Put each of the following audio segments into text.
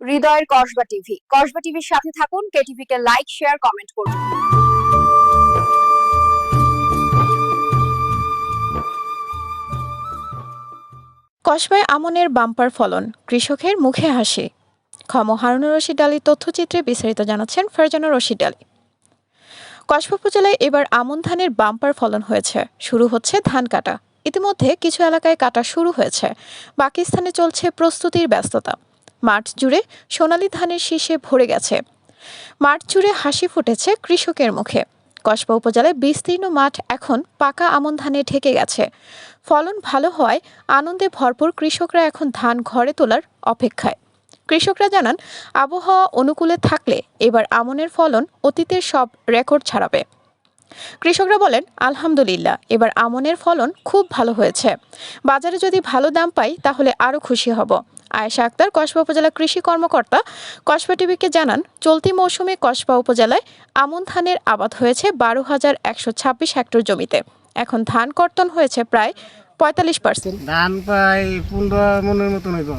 হৃদয়ের কসবা টিভি। কসবা টিভির সাথে থাকুন কেটিভি কে লাইক শেয়ার কমেন্ট করুন। কসবায় আমনের বাম্পার ফলন, কৃষকের মুখে হাসি। ক্ষম হারুনুর রশিদ আলী তথ্যচিত্রে বিস্তারিত জানাচ্ছেন ফারজানা রশিদ আলী। কসবা উপজেলায় এবার আমন ধানের বাম্পার ফলন হয়েছে। শুরু হচ্ছে ধান কাটা। ইতিমধ্যে কিছু এলাকায় কাটা শুরু হয়েছে। বাকি স্থানে চলছে প্রস্তুতির ব্যস্ততা। মাঠ জুড়ে সোনালী ধানের শীষে ভরে গেছে। মাঠ জুড়ে হাসি ফুটেছে কৃষকের মুখে। কসবা উপজেলায় বিস্তীর্ণ মাঠ এখন পাকা আমন ধানে ঢেকে গেছে। ফলন ভালো হওয়ায় আনন্দে ভরপুর কৃষকরা এখন ধান ঘরে তোলার অপেক্ষায়। কৃষকরা জানান, আবহাওয়া অনুকূলে থাকলে এবার আমনের ফলন অতীতের সব রেকর্ড ছাড়াবে। কৃষকরা বলেন আলহামদুলিল্লাহ এবার আমনের ফলন খুব ভালো হয়েছে। বাজারে যদি ভালো দাম পাই তাহলে আরও খুশি হব। আয়েশা আক্তার কসবা উপজেলা কৃষি কর্মকর্তা। কসবা টিভিকে জানান চলতি মৌসুমে কসবা উপজেলায় আমন ধানের আবাদ হয়েছে বারো হাজার একশো ছাব্বিশ হেক্টর জমিতে। এখন ধান কর্তন হয়েছে প্রায় পঁয়তাল্লিশ পার্সেন্ট। ধান প্রায় পনেরো মনের মতন হইব।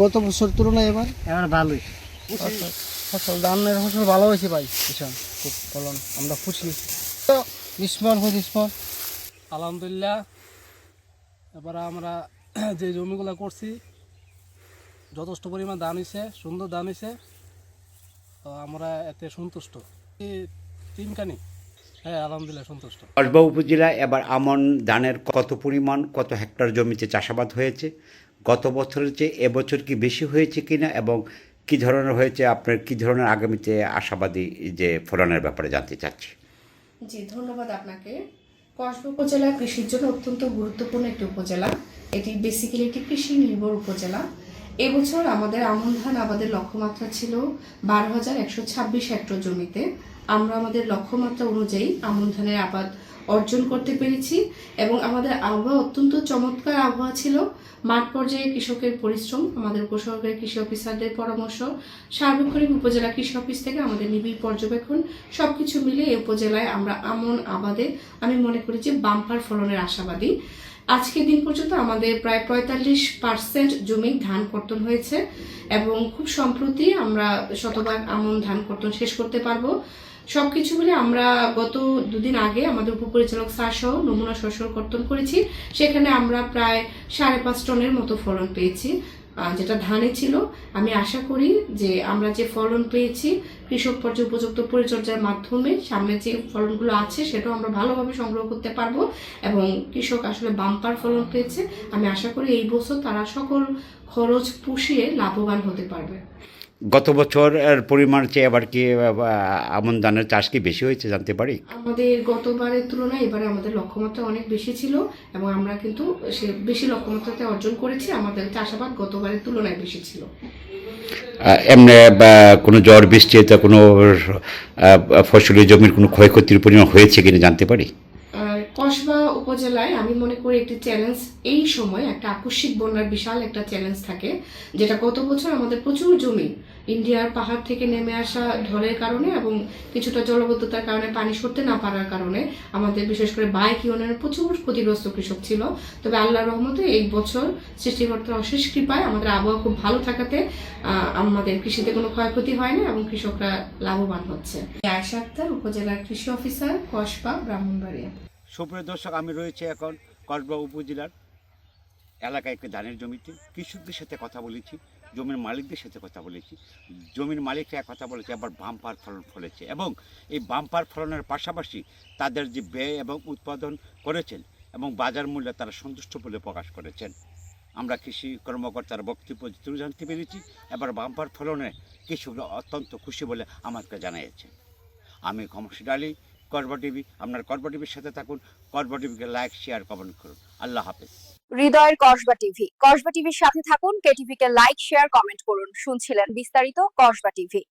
গত বছর তুলনায় এবার? এবার ভালোই। ফসল ধানের ফসল ভালো হয়েছে ভাই খুব ফলন আমরা খুশি। তো হয়ে ইসমর আলহামদুলিল্লাহ এবার আমরা যে জমিগুলো করছি যথেষ্ট পরিমাণ ধান হয়েছে সুন্দর ধান হয়েছে তো আমরা এতে সন্তুষ্ট। এই তিনখানি। হ্যাঁ আলহামদুলিল্লাহ সন্তুষ্ট। কসবা উপজেলায় এবার আমন ধানের কত পরিমাণ কত হেক্টর জমিতে চাষাবাদ হয়েছে গত বছরের চেয়ে এবছর কি বেশি হয়েছে কিনা এবং কি ধরনের হয়েছে, আপনার কি ধরনের আগামীতে আশাবাদী যে ফলনের ব্যাপারে জানতে চাচ্ছি? জি, ধন্যবাদ আপনাকে। কসবা উপজেলা কৃষির জন্য অত্যন্ত গুরুত্বপূর্ণ একটি উপজেলা। এটি বেসিক্যালি একটি কৃষি নির্ভর উপজেলা। এবছর আমাদের আমন ধান আবাদের লক্ষ্যমাত্রা ছিল বারো হাজার একশো ছাব্বিশ হেক্টর জমিতে। আমরা আমাদের লক্ষ্যমাত্রা অনুযায়ী আমন ধানের আবাদ অর্জন করতে পেরেছি এবং আমাদের আবহাওয়া অত্যন্ত চমৎকার আবহাওয়া ছিল। মাঠ পর্যায়ে কৃষকের পরিশ্রম, আমাদের উপসর্গের কৃষি অফিসারদের পরামর্শ, সার্বক্ষণিক উপজেলা কৃষি অফিস থেকে আমাদের নিবিড় পর্যবেক্ষণ, সবকিছু মিলে এই উপজেলায় আমরা আমন আবাদে, আমি মনে করি যে বাম্পার ফলনের আশাবাদী। আজকের দিন পর্যন্ত আমাদের প্রায় পঁয়তাল্লিশ পার্সেন্ট জমি ধান কর্তন হয়েছে এবং খুব সম্প্রতি আমরা শতভাগ আমন ধান কর্তন শেষ করতে পারব। সবকিছু মিলে আমরা গত দুদিন আগে আমাদের উপপরিচালক স্যার সহ নমুনা শস্য কর্তন করেছি। সেখানে আমরা প্রায় সাড়ে পাঁচ টনের মতো ফলন পেয়েছি যেটা ধানে ছিল। আমি আশা করি যে আমরা যে ফলন পেয়েছি, কৃষক পর্যায়ে উপযুক্ত পরিচর্যার মাধ্যমে সামনে যে ফলনগুলো আছে সেটাও আমরা ভালোভাবে সংগ্রহ করতে পারব এবং কৃষক আসলে বাম্পার ফলন পেয়েছে। আমি আশা করি এই বছর তারা সকল খরচ পুষিয়ে লাভবান হতে পারবে। গত বছর পরিমাণ চেয়ে এবার কি আমন ধানের চাষ কি বেশি হয়েছে জানতে পারি? আমাদের গতবারের তুলনায় এবারে আমাদের লক্ষ্যমাত্রা অনেক বেশি ছিল এবং আমরা কিন্তু সে বেশি লক্ষ্যমাত্রাতে অর্জন করেছি আমাদের চাষাবাদ গতবারের তুলনায় বেশি ছিল। এমনি কোনো ঝড় বৃষ্টিতে কোনো ফসলের জমির কোনো ক্ষয়ক্ষতির পরিমাণ হয়েছে কিনা জানতে পারি? কসবা উপজেলায় আমি মনে করি একটি চ্যালেঞ্জ এই সময়, একটা আকস্মিক বন্যার বিশাল একটা চ্যালেঞ্জ থাকে, যেটা গত বছর আমাদের প্রচুর জমি ইন্ডিয়ার পাহাড় থেকে নেমে আসা ঢলের কারণে এবং কিছুটা জলবদ্ধতার কারণে পানি সরতে না পারার কারণে আমাদের বিশেষ করে বাইক ইউনিয়নের প্রচুর ক্ষতিগ্রস্ত কৃষক ছিল। তবে আল্লাহর রহমতে এই বছর সৃষ্টিকর্তার অশেষ কৃপায় আমাদের আবহাওয়া খুব ভালো থাকাতে আমাদের কৃষিতে কোনো ক্ষয়ক্ষতি হয়নি এবং কৃষকরা লাভবান হচ্ছে। আয়সা আক্তার উপজেলার কৃষি অফিসার কসবা, ব্রাহ্মণবাড়িয়া। সুপ্রিয় দর্শক, আমি রয়েছে এখন কসবা উপজেলার এলাকায় একটি ধানের জমিতে। কৃষকদের সাথে কথা বলেছি, জমির মালিকদের সাথে কথা বলেছি। জমির মালিকরা কথা বলেছে, আবার বাম্পার ফলন ফলেছে এবং এই বাম্পার ফলনের পাশাপাশি তাদের যে ব্যয় এবং উৎপাদন করেছেন এবং বাজার মূল্যে তারা সন্তুষ্ট বলে প্রকাশ করেছেন। আমরা কৃষি কর্মকর্তার বক্তব্য তুলে জানতে পেরেছি, এবার বাম্পার ফলনে কৃষকরা অত্যন্ত খুশি বলে আমাকে জানিয়েছে আমি খমশিদ আলী করবা টিভি, আপনার করবা টিভির সাথে থাকুন, করবা টিভিকে লাইক শেয়ার কমেন্ট করুন। আল্লাহ হাফেজ। হৃদয়ের কসবা টিভি, কসবা টিভির সাথে থাকুন, কে কে লাইক শেয়ার কমেন্ট করুন। শুনছিলেন বিস্তারিত কসবা টিভি।